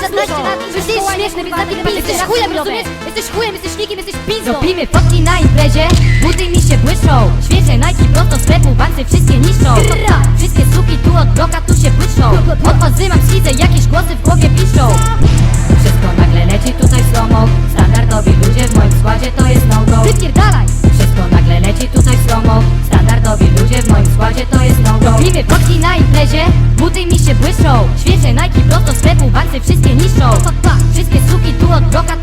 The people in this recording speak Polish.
16 lat, że ty jest śmieszny, więc zabij pizdę Jesteś chujem, rozumiesz? Jesteś chujem, jesteś nikim, jesteś pizdą. Robimy fotki na imprezie, buty mi się błyszczą. Świeże Nike prosto z sklepu, bancy wszystkie niszczą. Wszystkie suki tu od bloka, tu się błyszczą. Odchodzę, mam schizę, jakieś głosy w głowie piszczą. Wszystko nagle leci tutaj w slomo. Standardowi ludzie w moim składzie to jest no-go. Wypierdalaj! Wszystko nagle leci tutaj w slomo. Standardowi ludzie w moim składzie to jest no-go. Robimy się błyszczą Świeże Nike prosto z sklepu, bancy wszystkie niszczą. Wszystkie suki tu od bloka,